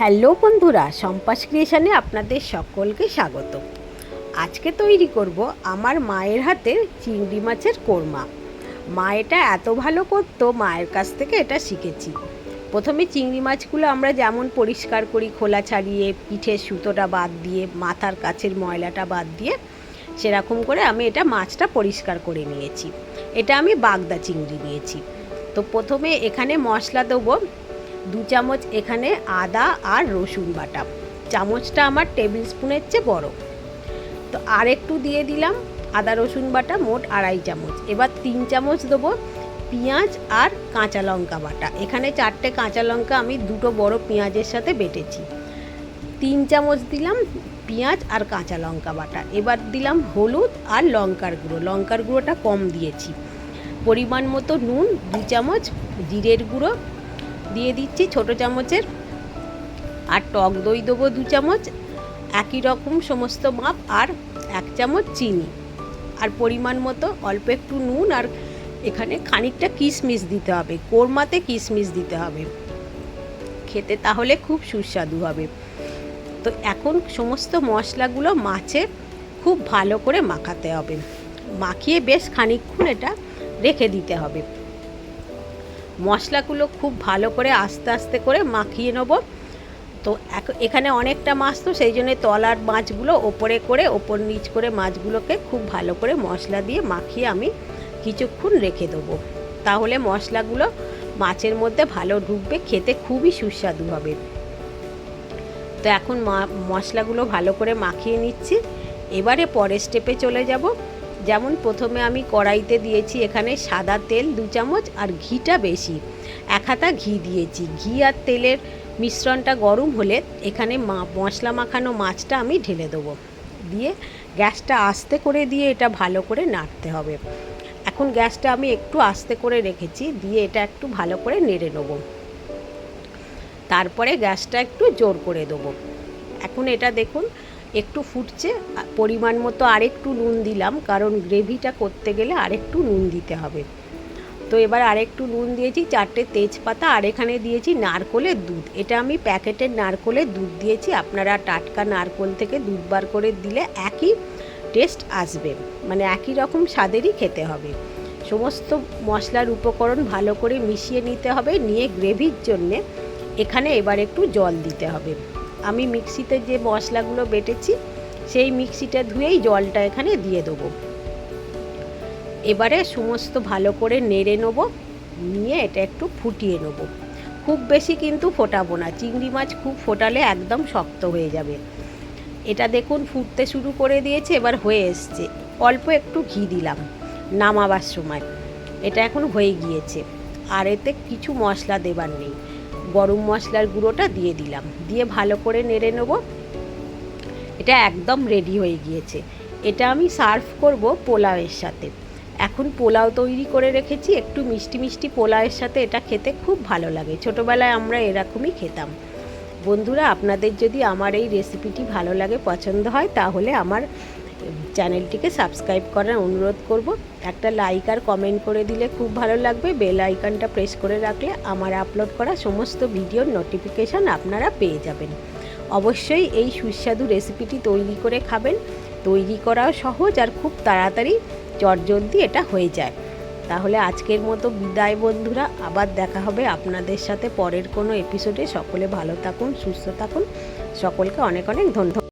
Hello বন্ধুরা, সম্পাস ক্রিয়েশনে আপনাদের সকলকে স্বাগত। আজকে তৈরি করব আমার মায়ের হাতের চিংড়ি মাছের কোরমা। মা এটা এত ভালো করতো, মায়ের কাছ থেকে এটা শিখেছি। প্রথমে চিংড়ি মাছগুলো আমরা যেমন পরিষ্কার করি, খোলা ছাড়িয়ে, পিঠের সুতোটা বাদ দিয়ে, মাথার কাছের ময়লাটা বাদ দিয়ে, সেরকম করে আমি এটা মাছটা পরিষ্কার করে নিয়েছি। এটা আমি বাগদা চিংড়ি নিয়েছি তো প্রথমে এখানে মশলা দেবো দু চামচ এখানে আদা আর রসুন বাটা। চামচটা আমার টেবিল স্পুনের চেয়ে বড়। তো আর একটু দিয়ে দিলাম আদা রসুন বাটা মোট আড়াই চামচ। এবার তিন চামচ দেবো পেঁয়াজ আর কাঁচা লঙ্কা বাটা। এখানে চারটে কাঁচা লঙ্কা আমি দুটো বড় পেঁয়াজের সাথে বেটেছি। তিন চামচ দিলাম পেঁয়াজ আর কাঁচা লঙ্কা বাটা। এবার দিলাম হলুদ আর লঙ্কার গুঁড়ো। লঙ্কার গুঁড়োটা কম দিয়েছি। পরিমাণ মতো নুন, দু চামচ জিরের গুঁড়ো দিয়ে দিচ্ছি ছোট চামচের। আর টক দই দেবো দু চামচ, একই রকম সমস্ত মাপ, আর এক চামচ চিনি। আর পরিমাণ মতো অল্প একটু নুন, আর এখানে খানিকটা কিশমিশ দিতে হবে, কোরমাতে কিশমিশ দিতে হবে। খেতে তাহলে খুব সুস্বাদু হবে। তো এখন সমস্ত মশলাগুলো মাছে খুব ভালো করে মাখাতে হবে। মাখিয়ে বেশ খানিকক্ষণ এটা রেখে দিতে হবে। মশলাগুলো খুব ভালো করে আস্তে আস্তে করে মাখিয়ে নেব। তো এখানে অনেকটা মাছ তো, সেই জন্য তলার মাছগুলো ওপরে করে, ওপর নিচ করে মাছগুলোকে খুব ভালো করে মশলা দিয়ে মাখিয়ে আমি কিছুক্ষণ রেখে দেবো। তাহলে মশলাগুলো মাছের মধ্যে ভালো ঢুকবে, খেতে খুবই সুস্বাদু হবে। তো এখন মশলাগুলো ভালো করে মাখিয়ে নিচ্ছি। এবারে পরের স্টেপে চলে যাব। যেমন প্রথমে আমি কড়াইতে দিয়েছি এখানে সাদা তেল দু চামচ আর ঘিটা বেশি। এক হাতা ঘি দিয়েছি। ঘি আর তেলের মিশ্রণটা গরম হলে এখানে মশলা মাখানো মাছটা আমি ঢেলে দেবো। দিয়ে গ্যাসটা আস্তে করে দিয়ে এটা ভালো করে নাড়তে হবে। এখন গ্যাসটা আমি একটু আস্তে করে রেখেছি। দিয়ে এটা একটু ভালো করে নেড়ে নেব। তারপরে গ্যাসটা একটু জোর করে দেবো। এখন এটা দেখুন একটু ফুটছে, পরিমাণ মতো আরেকটু নুন দিলাম, কারণ গ্রেভিটা করতে গেলে আরেকটু নুন দিতে হবে। তো এবার আরেকটু নুন দিয়েছি, চারটে তেজপাতা, আর এখানে দিয়েছি নারকোলের দুধ। এটা আমি প্যাকেটের নারকোলের দুধ দিয়েছি, আপনারা টাটকা নারকোল থেকে দুধ বার করে দিলে একই টেস্ট আসবে মানে একই রকম স্বাদেরই খেতে হবে। সমস্ত মশলার উপকরণ ভালো করে মিশিয়ে নিতে হবে, নিয়ে গ্রেভির জন্যে এখানে এবার একটু জল দিতে হবে। আমি মিক্সিতে যে মশলাগুলো বেটেছি, সেই মিক্সিটা ধুয়েই জলটা এখানে দিয়ে দেবো। এবারে সমস্ত ভালো করে নেড়ে নেব, নিয়ে এটা একটু ফুটিয়ে নেব। খুব বেশি কিন্তু ফোটাবো না, চিংড়ি মাছ খুব ফোটালে একদম শক্ত হয়ে যাবে। এটা দেখুন ফুটতে শুরু করে দিয়েছে, এবার হয়ে এসছে। অল্প একটু ঘি দিলাম নামাবার সময়। এটা এখন হয়ে গিয়েছে। আর এতে কিছু মশলা দেবার নেই। গরম মশলার গুঁড়োটা দিয়ে দিলাম। দিয়ে ভালো করে নেড়ে নেব। এটা একদম রেডি হয়ে গিয়েছে। এটা আমি সার্ভ করব পোলাওয়ের সাথে। এখন পোলাও তৈরি করে রেখেছি। একটু মিষ্টি মিষ্টি পোলাওয়ের সাথে এটা খেতে খুব ভালো লাগে। ছোটোবেলায় আমরা এরকমই খেতাম। বন্ধুরা, আপনাদের যদি আমার এই রেসিপিটি ভালো লাগে, পছন্দ হয়, তাহলে আমার চ্যানেলটিকে সাবস্ক্রাইব করার অনুরোধ করব। একটা লাইক আর কমেন্ট করে দিলে খুব ভালো লাগবে। বেল আইকনটা প্রেস করে রাখলে আমার আপলোড করা সমস্ত ভিডিওর নোটিফিকেশান আপনারা পেয়ে যাবেন। অবশ্যই এই সুস্বাদু রেসিপিটি তৈরি করে খাবেন। তৈরি করাও সহজ আর খুব তাড়াতাড়ি চটজলদি এটা হয়ে যায়। তাহলে আজকের মতো বিদায় বন্ধুরা, আবার দেখা হবে আপনাদের সাথে পরের কোনো এপিসোডে সকলে ভালো থাকুন, সুস্থ থাকুন। সকলকে অনেক অনেক ধন্যবাদ।